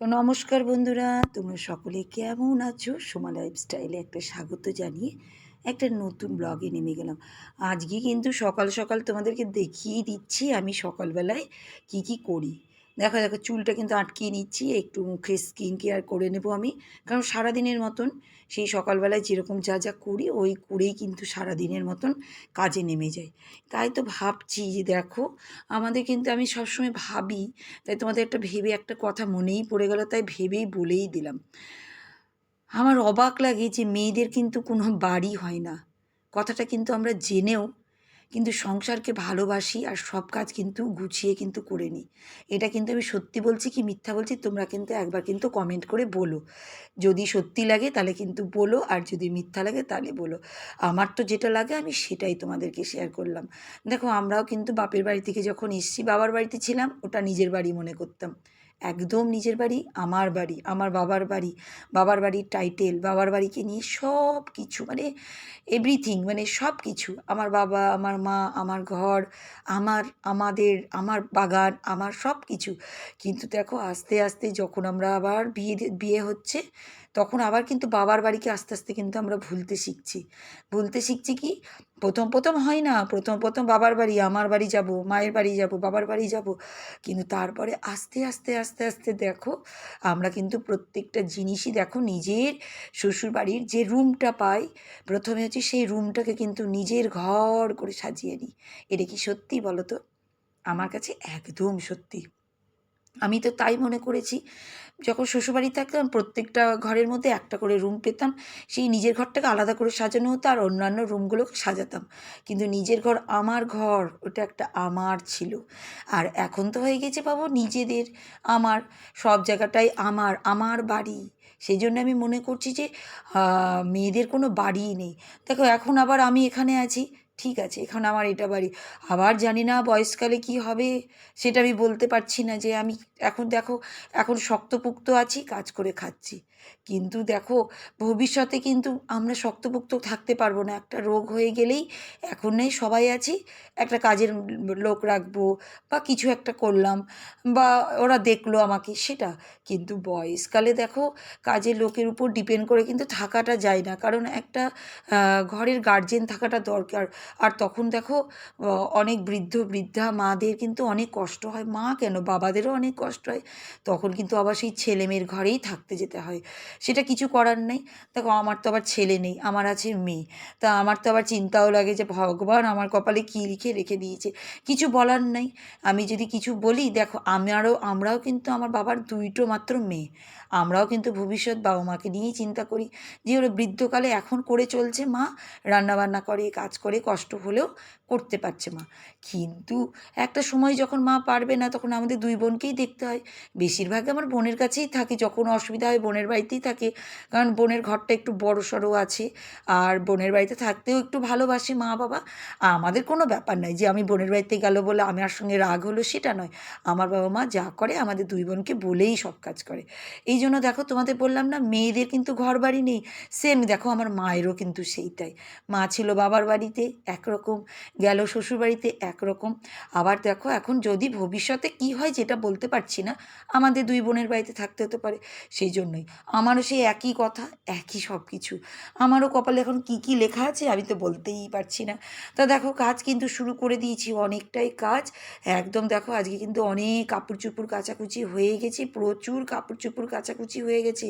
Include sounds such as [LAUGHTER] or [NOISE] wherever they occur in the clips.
তো নমস্কার বন্ধুরা, তোমরা সকলে কেমন আছো? সোমা লাইফস্টাইলে একটা স্বাগত জানিয়ে একটা নতুন ব্লগে নেমে গেলাম। আজকে কিন্তু সকাল সকাল তোমাদেরকে দেখিয়ে দিচ্ছি আমি সকালবেলায় কি কি করি। দেখো দেখো, চুলটা কিন্তু আটকিয়ে নিচ্ছি, একটু মুখে স্কিন কেয়ার করে নেব আমি। কারণ সারাদিনের মতন সেই সকালবেলায় যেরকম যা যা করি, ওই করেই কিন্তু সারাদিনের মতন কাজে নেমে যাই। তাই তো ভাবছি যে দেখো, আমাদের কিন্তু আমি সবসময় ভাবি, তাই তোমাদের একটা ভেবে একটা কথা মনেই পড়ে গেল, তাই ভেবেই বলেই দিলাম। আমার অবাক লাগে যে মেয়েদের কিন্তু কোনো বাড়ি হয় না। কথাটা কিন্তু আমরা জেনেও কিন্তু সংসারকে ভালোবাসি আর সব কাজ কিন্তু গুছিয়ে কিন্তু করে নিই। এটা কিন্তু আমি সত্যি বলছি কি মিথ্যা বলছি? তোমরা কিন্তু একবার কিন্তু কমেন্ট করে বলো। যদি সত্যি লাগে তাহলে কিন্তু বলো, আর যদি মিথ্যা লাগে তাহলে বলো। আমার তো যেটা লাগে আমি সেটাই তোমাদেরকে শেয়ার করলাম। দেখো আমরাও কিন্তু বাপের বাড়ি থেকে যখন এসছি, বাবার বাড়িতে ছিলাম, ওটা নিজের বাড়ি মনে করতাম। একদম নিজের বাড়ি, আমার বাড়ি, আমার বাবার বাড়ি, বাবার বাড়ির টাইটেল বাবার বাড়িকে নিয়ে সব কিছু মানে এভরিথিং মানে সব কিছু আমার বাবা, আমার মা, আমার ঘর, আমার, আমাদের, আমার বাগান, আমার সব কিছু কিন্তু দেখো, আস্তে আস্তে যখন আমরা আবার বিয়ে বিয়ে হচ্ছে তখন আবার কিন্তু বাবার বাড়িকে আস্তে আস্তে কিন্তু আমরা ভুলতে শিখছি। ভুলতে শিখছি কি? প্রথম প্রথম হয় না। প্রথম প্রথম বাবার বাড়ি, আমার বাড়ি যাব, মায়ের বাড়ি যাব, বাবার বাড়ি যাব। কিন্তু তারপরে আস্তে আস্তে আস্তে আস্তে দেখো, আমরা কিন্তু প্রত্যেকটা জিনিসই দেখো নিজের শ্বশুর বাড়ির যে রুমটা পাই, প্রথমে হচ্ছে সেই রুমটাকে কিন্তু নিজের ঘর করে সাজিয়ে নিই। এটা কি সত্যি বলো তো? আমার কাছে একদম সত্যি। আমি তো তাই মনে করেছি। যখন শ্বশুরবাড়ি থাকতাম, প্রত্যেকটা ঘরের মধ্যে একটা করে রুম পেতাম। সেই নিজের ঘরটাকে আলাদা করে সাজানো হতো আর অন্যান্য রুমগুলোকে সাজাতাম। কিন্তু নিজের ঘর আমার ঘর, ওটা একটা আমার ছিল। আর এখন তো হয়ে গেছে বাবু, নিজেদের, আমার, সব জায়গাটাই আমার আমার বাড়ি। সেই জন্য আমি মনে করছি যে মেয়েদের কোনো বাড়িই নেই। দেখো, এখন আবার আমি এখানে আছি। ঠিক আছে, এখন আমার এটা বাড়ি। আবার জানি না বয়সকালে কি হবে, সেটা আমি বলতে পারছি না যে আমি এখন দেখো, এখন শক্তপোক্ত আছি, কাজ করে খাচ্ছি। কিন্তু দেখো, ভবিষ্যতে কিন্তু আমরা শক্তপোক্ত থাকতে পারব না। একটা রোগ হয়ে গেলেই এখন নেই, সবাই আছি, একটা কাজের লোক রাখব বা কিছু একটা করলাম বা ওরা দেখল আমাকে, সেটা। কিন্তু বয়সকালে দেখো, কাজের লোকের উপর ডিপেন্ড করে কিন্তু থাকাটা যায় না। কারণ একটা ঘরের গার্জেন থাকাটা দরকার। আর তখন দেখো অনেক বৃদ্ধ, বৃদ্ধা মাদের কিন্তু অনেক কষ্ট হয়। মা কেন? বাবাদেরও অনেক কষ্ট হয়। তখন কিন্তু আবার সেই ছেলেমেয়ের ঘরেই থাকতে যেতে হয়। সেটা কিছু করার নেই। দেখো, আমার তো আবার ছেলে নেই, আমার আছে মেয়ে। তা আমার তো আবার চিন্তাও লাগে যে ভগবান আমার কপালে কী লিখে রেখে দিয়েছে। কিছু বলার নেই। আমি যদি কিছু বলি, দেখো, আমারও, আমরাও কিন্তু আমার বাবার দুইটো মাত্র মেয়ে। আমরাও কিন্তু ভবিষ্যৎ বাবা মাকে নিয়েই চিন্তা করি। যে ওরা বৃদ্ধকালে এখন করে চলছে মা, রান্নাবান্না করে, কাজ করে কষ্ট হলেও করতে পারছে মা। কিন্তু একটা সময় যখন মা পারবে না, তখন আমাদের দুই বোনকেই দেখতে হয়। বেশিরভাগ আমার বোনের কাছেই থাকে, যখন অসুবিধা হয় বোনের বাড়িতেই থাকে। কারণ বোনের ঘরটা একটু বড় সড়ো আছে, আর বোনের বাড়িতে থাকতেও একটু ভালোবাসে মা বাবা। আমাদের কোনো ব্যাপার নয় যে আমি বোনের বাড়িতে গেল বলে আমার সঙ্গে রাগ হলো সেটা নয়। আমার বাবা মা যা করে আমাদের দুই বোনকে বলেই সব কাজ করে। এই জন্য দেখো তোমাদের বললাম না, মেয়েদের কিন্তু ঘর বাড়ি নেই। সেম দেখো আমার মায়েরও কিন্তু সেইটাই। মা ছিল বাবার বাড়িতে, একরকম। গেল শ্বশুরবাড়িতে একরকম। আবার দেখো, এখন যদি ভবিষ্যতে কি হয় যেটা বলতে পারছি না, আমাদের দুই বোনের বাড়িতে থাকতে হতে পারে। সেই জন্যই। আমারও সেই একই কথা, একই সব কিছু আমারও কপালে এখন কি কি লেখা আছে আমি তো বলতেই পারছি না। তা দেখো, কাজ কিন্তু শুরু করে দিয়েছি, অনেকটাই কাজ। একদম দেখো, আজকে কিন্তু অনেক কাপড় চুপুর কাচাকুচি হয়ে গেছে, প্রচুর কাপড় চুপুর কাচাকুচি হয়ে গেছে।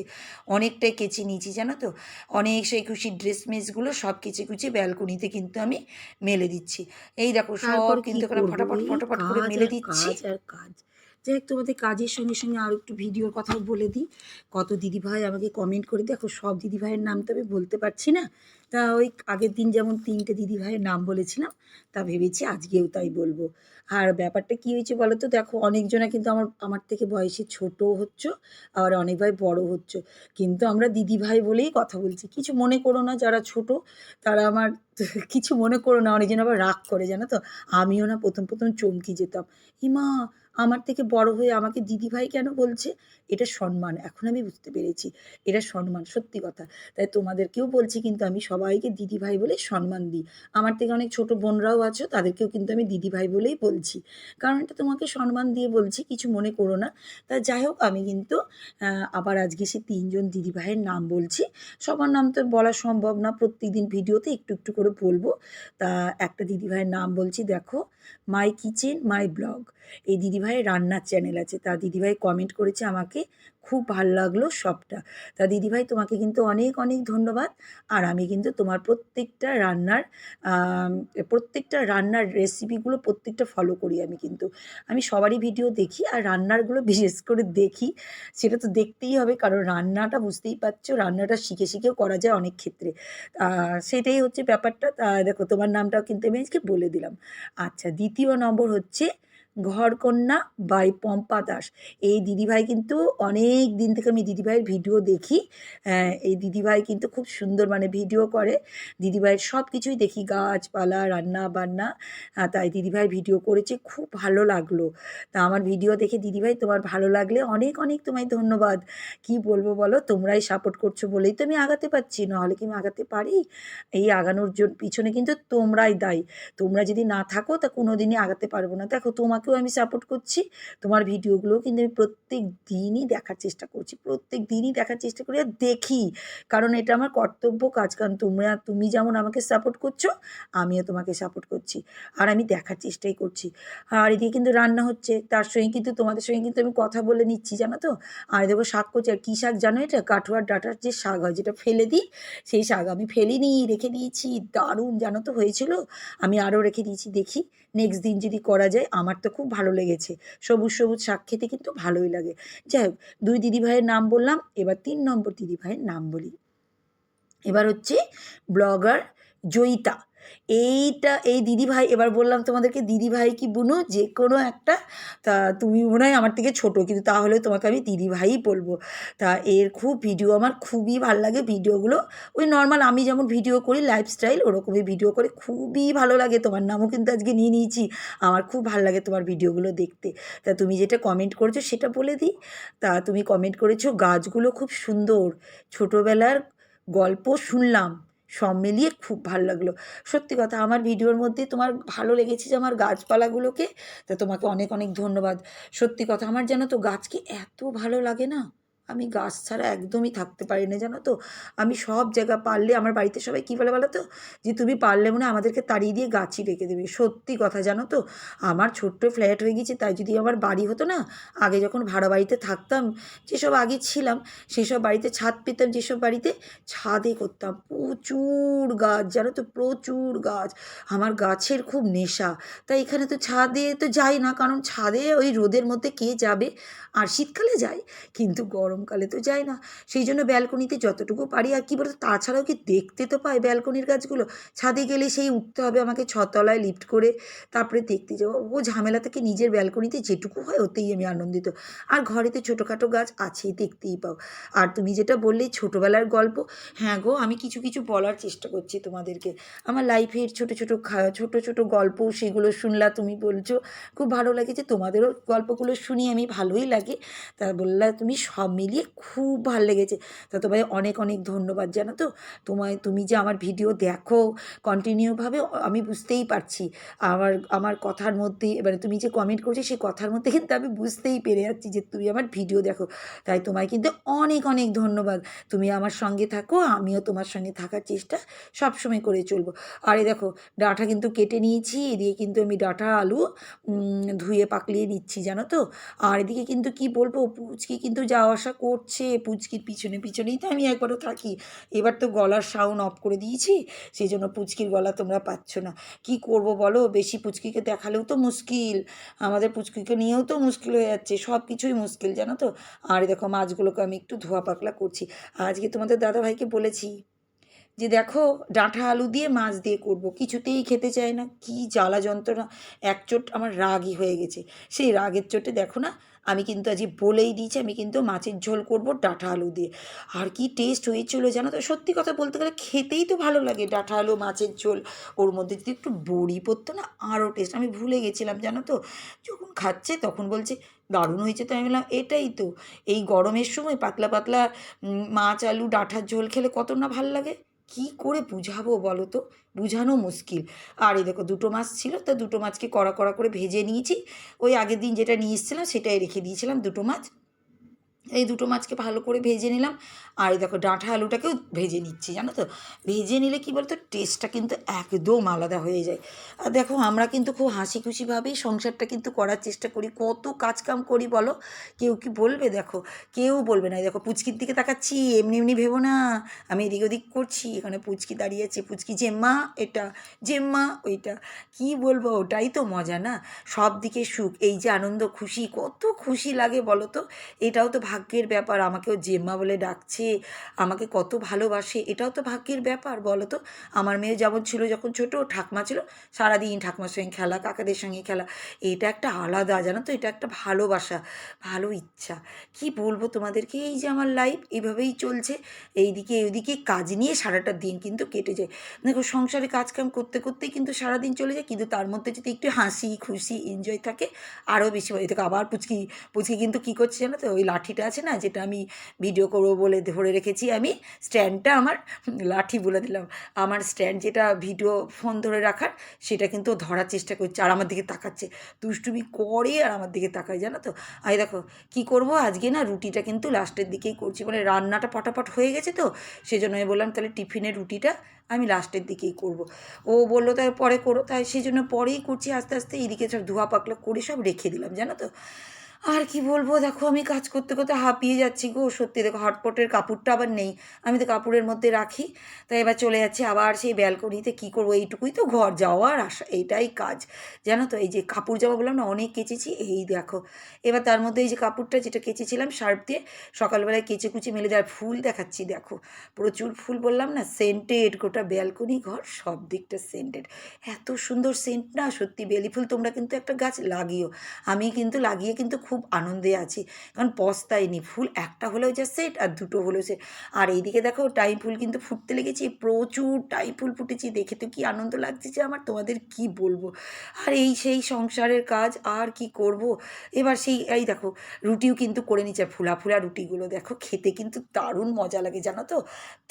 অনেকটাই কেচে নিয়েছি, জানো তো? অনেক সেই খুশি ড্রেস মেসগুলো সব কেচে কুচে ব্যালকনিতে কিন্তু আমি মেলে দিচ্ছি। এই দেখো সব কিন্তু এখানে ফটাফট ফটাফট করে মেলে দিচ্ছি। আর কাজ। যাই হোক তোমাদের কাজের সঙ্গে সঙ্গে আরও একটু ভিডিওর কথাও বলে দিই। কত দিদিভাই আমাকে কমেন্ট করে দেখো সব দিদিভাইয়ের নাম তো আমি বলতে পারছি না। তা ওই আগের দিন যেমন তিনটে দিদিভাইয়ের নাম বলেছিলাম, তা ভেবেছি আজকেও তাই বলব। আর ব্যাপারটা কী হয়েছে বলো তো দেখো অনেকজনা কিন্তু আমার আমার থেকে বয়সে ছোটো হচ্ছ আর অনেক ভাই বড় হচ্ছ। কিন্তু আমরা দিদিভাই বলেই কথা বলছি। কিছু মনে করো না যারা ছোট, তারা আমার [LAUGHS] কিছু মনে করো না, অনেকজন আবার রাগ করে, জানো তো? আমিও না প্রথম প্রথম চমকি যেতাম। ইমা আমার থেকে বড় হয়ে আমাকে দিদিভাই কেন বলছে? এটা সম্মান। এখন আমি বুঝতে পেরেছি। এটা সম্মান, সত্যি কথা। তাই তোমাদেরকেও বলছি কিন্তু আমি সবাই সবাইকে দিদিভাই বলে সম্মান দিই। আমার থেকে অনেক ছোট বোনরাও আছো, তাদেরকেও কিন্তু আমি দিদিভাই বলেই বলছি। কারণ এটা তোমাকে সম্মান দিয়ে বলছি, কিছু মনে করো না। তা যাই হোক, আমি কিন্তু আবার আজকে সে তিনজন দিদিভাইয়ের নাম বলছি। সবার নাম তো বলা সম্ভব না, প্রত্যেকদিন ভিডিওতে একটু একটু করে বলব। তা একটা দিদিভাইয়ের নাম বলছি, দেখো, মাই কিচেন, মাই ব্লগ। এই দিদিভাইয়ের রান্নার চ্যানেল আছে। তা দিদিভাই কমেন্ট করেছে আমাকে, খুব ভালো লাগল সবটা। তা দিদিভাই তোমাকে কিন্তু অনেক অনেক ধন্যবাদ। আর আমি কিন্তু তোমার প্রত্যেকটা রান্নার প্রত্যেকটা রান্নার রেসিপিগুলো প্রত্যেকটা ফলো করি আমি কিন্তু। আমি সবারই ভিডিও দেখি আর রান্নারগুলো বিশেষ করে দেখি। সেটা তো দেখতেই হবে, কারণ রান্নাটা বুঝতেই পারছ, রান্নাটা শিখে শিখেও করা যায় অনেক ক্ষেত্রে। সেটাই হচ্ছে ব্যাপারটা। দেখো তোমার নামটাও কিন্তু আমি আজকে বলে দিলাম। আচ্ছা দ্বিতীয় নম্বর হচ্ছে ঘরকন্যা বাই পম্পা দাস। এই দিদিভাই কিন্তু অনেক দিন থেকে আমি দিদিভাইয়ের ভিডিও দেখি। আহ, এই দিদিভাই কিন্তু খুব সুন্দর মানে ভিডিও করে। দিদিভাইয়ের সব কিছুই দেখি গাছপালা রান্না বান্না তাই দিদিভাইয়ের ভিডিও করেছে খুব ভালো লাগল। তা আমার ভিডিও দেখে দিদিভাই তোমার ভালো লাগলে অনেক অনেক তোমায় ধন্যবাদ। কি বলব বলো? তোমরাই সাপোর্ট করছ বলেই তো আমি আগাতে পারছি। নাহলে কি আমি আগাতে পারি? এই আগানোর জন্য পিছনে কিন্তু তোমরাই দায়ী। তোমরা যদি না থাকো তা কোনো দিনই আগাতে পারব না। দেখো তোমাকেও আমি সাপোর্ট করছি। তোমার ভিডিওগুলো কিন্তু আমি প্রত্যেক দিনই দেখার চেষ্টা করছি। প্রত্যেক দিনই দেখার চেষ্টা করি আর দেখি। কারণ এটা আমার কর্তব্য কাজ। কারণ তোমরা, তুমি যেমন আমাকে সাপোর্ট করছ, আমিও তোমাকে সাপোর্ট করছি। আর আমি দেখার চেষ্টাই করছি। আর এদিকে কিন্তু রান্না হচ্ছে। তার সঙ্গে কিন্তু তোমাদের সঙ্গে কিন্তু আমি কথা বলে নিচ্ছি, জানো তো? আর দেখো শাক করছি আর কী শাক জানো এটা? কাঠুয়ার ডাটার যে শাক হয়, যেটা ফেলে দিই, সেই শাক আমি ফেলিনি, রেখে দিয়েছি। দারুণ, জানো তো? হয়েছিল। আমি আরও রেখে দিয়েছি, দেখি। নেক্সট দিন যদি করা যায়, আমার তো খুব ভালো লেগেছে। সবুজ সবুজ শাক খেতে কিন্তু ভালোই লাগে। যাই হোক, দুই দিদিভাইয়ের নাম বললাম, এবার তিন নম্বর দিদিভাইয়ের নাম বলি। এবার হচ্ছে ব্লগার জয়িতা। এইটা, এই দিদিভাই, এবার বললাম তোমাদেরকে, দিদিভাই কি বুনো? যে কোনো একটা, তা তুমি মনে হয় আমার থেকে ছোটো, কিন্তু তাহলে তোমাকে আমি দিদিভাই বলব। তা এর খুব ভিডিও আমার খুবই ভালো লাগে ভিডিওগুলো ওই নর্মাল আমি যেমন ভিডিও করি লাইফস্টাইল ওরকমই ভিডিও করে, খুবই ভালো লাগে। তোমার নামও কিন্তু আজকে নিয়ে নিয়েছি। আমার খুব ভালো লাগে তোমার ভিডিওগুলো দেখতে। তা তুমি যেটা কমেন্ট করেছ, সেটা বলে দিই। তা তুমি কমেন্ট করেছ, গাছগুলো খুব সুন্দর। ছোটোবেলার গল্প শুনলাম। সব মিলিয়ে খুব ভালো লাগল। সত্যি কথা, আমার ভিডিওর মধ্যে তোমার ভালো লেগেছে যে আমার গাছপালাগুলোকে, তা তোমাকে অনেক অনেক ধন্যবাদ। সত্যি কথা, আমার যেন তো গাছকে এত ভালো লাগে না। আমি গাছ ছাড়া একদমই থাকতে পারি না, জানো তো? আমি সব জায়গা পারলে আমার বাড়িতে সবাই কী বলে বলো তো? যে তুমি পারলে মনে আমাদেরকে তাড়িয়ে দিয়ে গাছই রেখে দেবে, সত্যি কথা জানো তো? আমার ছোট্ট ফ্ল্যাট হয়ে গেছে তাই যদি আমার বাড়ি হতো না, আগে যখন ভাড়া বাড়িতে থাকতাম, যেসব আগে ছিলাম, সেসব বাড়িতে ছাদ পেতাম, যেসব বাড়িতে ছাদে করতাম, প্রচুর গাছ, জানো তো? প্রচুর গাছ। আমার গাছের খুব নেশা, তাই এখানে তো ছাদে তো যাই না, কারণ ছাদে ওই রোদের মধ্যে কে যাবে? আর শীতকালে যায় কিন্তু গরমকালে তো যায় না। সেই জন্য ব্যালকনিতে যতটুকু পারি আর কী বলতো, তাছাড়াও কি দেখতে তো পাই ব্যালকনির গাছগুলো। ছাদে গেলে সেই উঠতে হবে আমাকে ছতলায় লিফট করে, তারপরে দেখতে যাব। ও ঝামেলা থেকে নিজের ব্যালকনিতে যেটুকু হয় ওতেই আমি আনন্দিত। আর ঘরেতে ছোটোখাটো গাছ আছেই দেখতেই পাও। আর তুমি যেটা বললে ছোটোবেলার গল্প হ্যাঁ গো, আমি কিছু কিছু বলার চেষ্টা করছি তোমাদেরকে। আমার লাইফের ছোটো ছোটো ছোটো ছোটো গল্প সেগুলো শুনলা তুমি বলছো। খুব ভালো লাগে যে তোমাদেরও গল্পগুলো শুনি, আমি ভালোই লাগে। তা বললা তুমি সব খুব ভালো লেগেছে। তা তোমায় অনেক অনেক ধন্যবাদ জানো তো? তোমায়, তুমি যে আমার ভিডিও দেখো কন্টিনিউভাবে আমি বুঝতেই পারছি। আমার আমার কথার মধ্যে এবারে তুমি যে কমেন্ট করছ সেই কথার মধ্যে কিন্তু আমি বুঝতেই পেরে যাচ্ছি যে তুমি আমার ভিডিও দেখো। তাই তোমায় কিন্তু অনেক অনেক ধন্যবাদ। তুমি আমার সঙ্গে থাকো, আমিও তোমার সঙ্গে থাকার চেষ্টা সবসময় করে চলবো। আরে দেখো, ডাঁটা কিন্তু কেটে নিয়েছি, এদিকে কিন্তু আমি ডাঁটা, আলু ধুয়ে পাকলিয়ে নিচ্ছি জানো তো? আর এদিকে কিন্তু কি বলব, পুচকি কিন্তু যাওয়া আসা করছে, পুচকির পিছনে পিছনেই তো আমি একবারও থাকি। এবার তো গলার সাউন্ড অফ করে দিয়েছি সেই জন্য পুচকির গলা তোমরা পাচ্ছ না। কি করব বলো? বেশি পুচকিকে দেখালেও তো মুশকিল, আমাদের পুচকিকে নিয়েও তো মুশকিল হয়ে যাচ্ছে, সব কিছুই মুশকিল, জানো তো? আর দেখো, মাছগুলোকে আমি একটু ধোয়া পাকলা করছি। আজকে তোমাদের দাদাভাইকে বলেছি যে, দেখো ডাঁটা আলু দিয়ে মাছ দিয়ে করব, কিছুতেই খেতে চায় না, কি জ্বালা যন্ত্রণা। এক চোট আমার রাগই হয়ে গেছে। সেই রাগের চোটে দেখো না আমি কিন্তু আজকে বলেই দিয়েছি, আমি কিন্তু মাছের ঝোল করব ডাঁটা আলু দিয়ে। আর কি টেস্ট হয়েছিল জানো তো? সত্যি কথা বলতে গেলে খেতেই তো ভালো লাগে ডাঁটা আলু, মাছের ঝোল। ওর মধ্যে যদি একটু বড়ি পড়তো না আরও টেস্ট আমি ভুলে গেছিলাম জানো তো? যখন খাচ্ছে তখন বলছে, দারুণ হয়েছে তো। আমি বললাম, এটাই তো। এই গরমের সময় পাতলা পাতলা মাছ, আলু, ডাঁটার ঝোল খেলে কত না ভালো লাগে। কি করে বুঝাবো বলো তো? বুঝানো মুশকিল। আর এই দেখো দুটো মাছ ছিল, তো দুটো মাছকে কড়া কড়া করে ভেজে নিয়েছি। ওই আগের দিন যেটা নিয়ে এসেছিলাম সেটাই রেখে দিয়েছিলাম দুটো মাছ। এই দুটো মাছকে ভালো করে ভেজে নিলাম। আর এই দেখো ডাঁটা আলুটাকেও ভেজে নিচ্ছি, জানো তো? ভেজে নিলে কী বলতো? টেস্টটা কিন্তু একদম আলাদা হয়ে যায়। আর দেখো, আমরা কিন্তু খুব হাসি খুশিভাবেই সংসারটা কিন্তু করার চেষ্টা করি। কত কাজকাম করি বলো? কেউ কি বলবে? দেখো, কেউ বলবে না। দেখো, পুচকির দিকে তাকাচ্ছি, এমনি এমনি ভেবো না। আমি এদিক ওদিক করছি, এখানে পুচকি দাঁড়িয়ে আছে। পুচকি জেম্মা এটা জেম্মা ওইটা। কি বলব? ওটাই তো মজা না? সব দিকে সুখ, এই যে আনন্দ, খুশি, কত খুশি লাগে বলো তো? এটাও তো ভাগ্যের ব্যাপার, আমাকেও জেম্মা বলে ডাকছে, আমাকে কত ভালোবাসে, এটাও তো ভাগ্যের ব্যাপার, বলো তো। আমার মেয়ে যেমন ছিল যখন ছোটো, ঠাকমা ছিল, সারাদিন ঠাকমার সঙ্গে খেলা, কাকাদের সঙ্গে খেলা, এটা একটা আলাদা, জানো তো, এটা একটা ভালোবাসা, ভালো ইচ্ছা। কি বলব তোমাদেরকে, এই যে আমার লাইফ এইভাবেই চলছে, এইদিকে ওইদিকে কাজ নিয়ে সারাটা দিন কিন্তু কেটে যায়। দেখো, সংসারে কাজকাম করতে করতেই কিন্তু সারাদিন চলে যায়, কিন্তু তার মধ্যে যদি একটু হাসি খুশি এনজয় থাকে আরও বেশি দেখো, আবার পুচকি পুচকি কিন্তু কী করছে জানো তো, ওই লাঠিটা আছে না, যেটা আমি ভিডিও করব বলে ধরে রেখেছি, আমি স্ট্যান্ডটা আমার লাঠি বলে দিলাম। আমার স্ট্যান্ড যেটা ভিডিও ফোন ধরে রাখার, সেটা কিন্তু ধরার চেষ্টা করছে, আর আমার দিকে তাকাচ্ছে। দুষ্টুমি করে আর আমার দিকে তাকায়, জানো তো? আই দেখো, কি করব? আজকে না রুটিটা কিন্তু লাস্টের দিকেই করছি মানে রান্নাটা পটাপট হয়ে গেছে তো, সেজন্য আমি বললাম, তাহলে টিফিনের রুটিটা আমি লাস্টের দিকেই করব। ও বলল তাই পরে করো। তাই সেই জন্য পরেই করছি, আস্তে আস্তে এইদিকে সব ধোয়া পাকলা করে সব রেখে দিলাম, জানো তো? আর কি বলব? দেখো, আমি কাজ করতে করতে হাঁপিয়ে যাচ্ছি গো, সত্যি। দেখো হটপটের কাপড়টা আবার নেই। আমি তো কাপড়ের মধ্যে রাখি। তাই এবার চলে যাচ্ছি আবার সেই ব্যালকনিতে কী করব? এইটুকুই তো ঘর যাওয়ার আসা এইটাই কাজ। জানো তো, এই যে কাপড় জামা বললাম না অনেক কেচেছি, এই দেখো। এবার তার মধ্যে এই যে কাপড়টা যেটা কেচেছিলাম শার্প দিয়ে, সকালবেলায় কেচে কুচে মেলে দেওয়ার ফুল দেখাচ্ছি, দেখো। প্রচুর ফুল বললাম না সেন্টেড গোটা ব্যালকনি ঘর, সব দিকটা সেন্টেড এত সুন্দর সেন্ট না, সত্যি। বেলি ফুল তোমরা কিন্তু একটা গাছ লাগিও। আমি কিন্তু লাগিয়ে কিন্তু খুব আনন্দে আছি। কারণ পস্তায়নি ফুল একটা হলেও যা সেট আর দুটো হলেও সেট আর এইদিকে দেখো টাইম ফুল কিন্তু ফুটতে লেগেছে, প্রচুর টাইম ফুল ফুটেছি। দেখে তো কি আনন্দ লাগছে যে আমার তোমাদের কি বলব? আর এই সেই সংসারের কাজ আর কি করব? এবার সেই, এই দেখো, রুটিও কিন্তু করে নিচ্ছে ফুলা ফুলা রুটিগুলো। দেখো খেতে কিন্তু দারুণ মজা লাগে, জানো তো?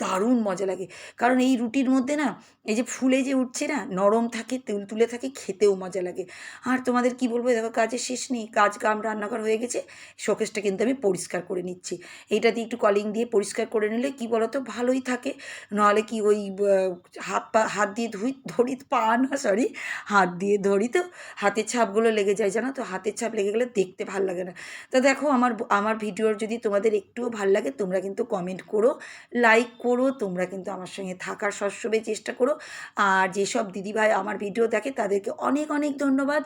দারুণ মজা লাগে। কারণ এই রুটির মধ্যে না, এই যে ফুলে যে উঠছে না, নরম থাকে তুলতুলে থাকে, খেতেও মজা লাগে। আর তোমাদের কি বলব? দেখো কাজের শেষ নেই, কাজ কাম রান্নাঘর হয়ে গেছে। শোকেসটা কিন্তু আমি পরিষ্কার করে নিচ্ছি। এইটা দিয়ে একটু কলিং দিয়ে পরিষ্কার করে নিলে কি বলো তো ভালোই থাকে। নাহলে কি ওই হাত পা, হাত দিয়ে ধুই, ধরি পা না সরি হাত দিয়ে ধরি তো, হাতের ছাপগুলো লেগে যায়, জানো তো? হাতের ছাপ লেগে গেলে দেখতে ভালো লাগে না। তো দেখো, আমার আমার ভিডিওর যদি তোমাদের একটুও ভালো লাগে, তোমরা কিন্তু কমেন্ট করো লাইক করো, তোমরা কিন্তু আমার সঙ্গে থাকার সবসময় চেষ্টা করো। আর যেসব দিদিভাই আমার ভিডিও দেখে, তাদেরকে অনেক অনেক ধন্যবাদ।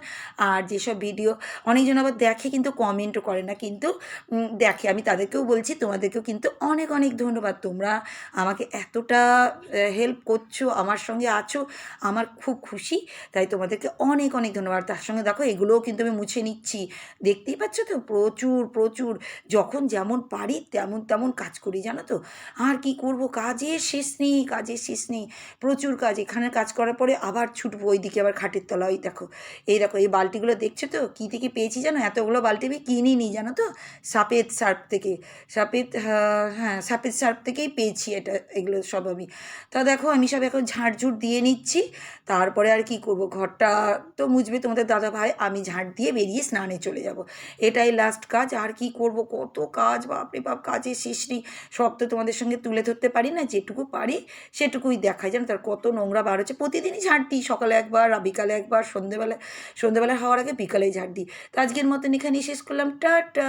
আর যেসব ভিডিও, অনেকজন আবার দেখে কিন্তু কমেন্টও করে না। কিন্তু দেখে আমি তাদেরকেও বলছি, তোমাদেরকেও কিন্তু অনেক অনেক ধন্যবাদ। তোমরা আমাকে এতটা হেল্প করছ, আমার সঙ্গে আছো, আমার খুব খুশি। তাই তোমাদেরকে অনেক অনেক ধন্যবাদ। তার সঙ্গে দেখো, এগুলোও কিন্তু আমি মুছে নিচ্ছি। দেখতেই পাচ্ছ তো, প্রচুর প্রচুর। যখন যেমন পারি, তেমন তেমন কাজ করি, জানো তো? আর কি করব? কাজের শেষ নেই, কাজের শেষ নেই। প্রচুর কাজ। এখানে কাজ করার পরে আবার ছুটবো, ওইদিকে আবার খাটের তলা ওই দেখো, এই দেখো, এই বালতিগুলো দেখছ তো? কী থেকে পেয়েছি জানো? এতগুলো বালতি আমি কিনিনি, জানো তো? সাপেদ সার্ফ থেকে। সাপেদ হ্যাঁ সাপেদ সার্প থেকেই পেয়েছি এটা, এগুলো সব আমি। তা দেখো, আমি সব এখন ঝাড়ঝুট দিয়ে নিচ্ছি। তারপরে আর কি করব? ঘরটা তো মুছবে তোমাদের দাদা ভাই আমি ঝাঁট দিয়ে বেরিয়ে স্নানে চলে যাব। এটাই লাস্ট কাজ। আর কি করব? কত কাজ, বাপরে বাপ, কাজের শেষ নেই। সব তো তোমাদের সঙ্গে তুলে ধরতে পারি না, যেটুকু পারি সেটুকুই দেখায় জানো তার কত নোংরা বার হচ্ছে। প্রতিদিনই ঝাঁট দিই, সকালে একবার বিকালে একবার, সন্ধেবেলা সন্ধেবেলা হওয়ার আগে বিকালে ঝাঁট দিই। তো আজকের মতন এখানেই শেষ করলাম টাটা।